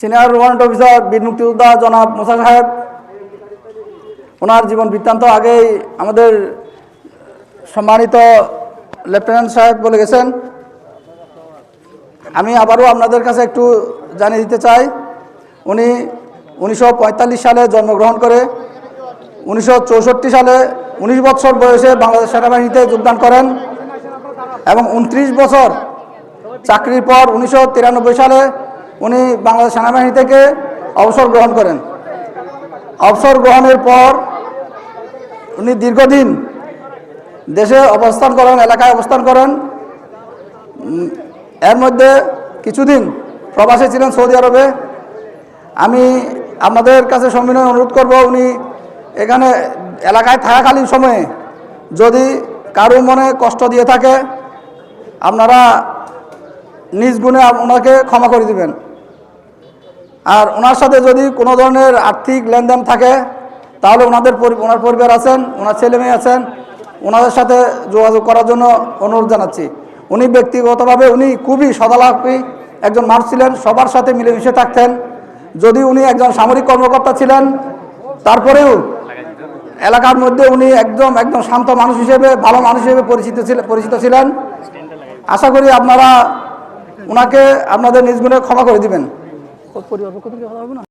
Senior warrant officer বীর মুক্তিযোদ্ধা জনাব মোসা সাহেব, ওনার জীবন বৃত্তান্ত আগেই আমাদের সম্মানিত লেফটেন্যান্ট সাহেব বলে গেছেন। আমি আবারও আপনাদের কাছে একটু জানিয়ে দিতে চাই, উনি উনিশশো পঁয়তাল্লিশ সালে জন্মগ্রহণ করে, উনিশশো চৌষট্টি সালে উনিশ বছর বয়সে বাংলাদেশ সেনাবাহিনীতে যোগদান করেন এবং উনত্রিশ বছর চাকরির পর উনিশশো তিরানব্বই সালে উনি বাংলাদেশ সেনাবাহিনী থেকে অবসর গ্রহণ করেন। অবসর গ্রহণের পর উনি দীর্ঘদিন দেশে অবস্থান করেন, এলাকায় অবস্থান করেন। এর মধ্যে কিছুদিন প্রবাসে ছিলেন সৌদি আরবে। আমি আপনাদের কাছে সম্মিলন অনুরোধ করব, উনি এখানে এলাকায় থাকাকালীন সময়ে যদি কারও মনে কষ্ট দিয়ে থাকে, আপনারা নিজ গুণে ওনাকে ক্ষমা করে দিবেন। আর ওনার সাথে যদি কোনো ধরনের আর্থিক লেনদেন থাকে, তাহলে ওনাদের ওনার পরিবার আছেন, ওনার ছেলে মেয়ে আছেন, ওনাদের সাথে যোগাযোগ করার জন্য অনুরোধ জানাচ্ছি। উনি ব্যক্তিগতভাবে উনি খুবই সদালাপী একজন মানুষ ছিলেন, সবার সাথে মিলেমিশে থাকতেন। যদি উনি একজন সামরিক কর্মকর্তা ছিলেন, তারপরেও এলাকার মধ্যে উনি একদম একদম শান্ত মানুষ হিসেবে, ভালো মানুষ হিসেবে পরিচিত ছিলেন পরিচিত ছিলেন। আশা করি আপনারা ওনাকে আপনাদের নিজ গুণে ক্ষমা করে দিবেন। পরিবার পক্ষ থেকে কথা হবে না।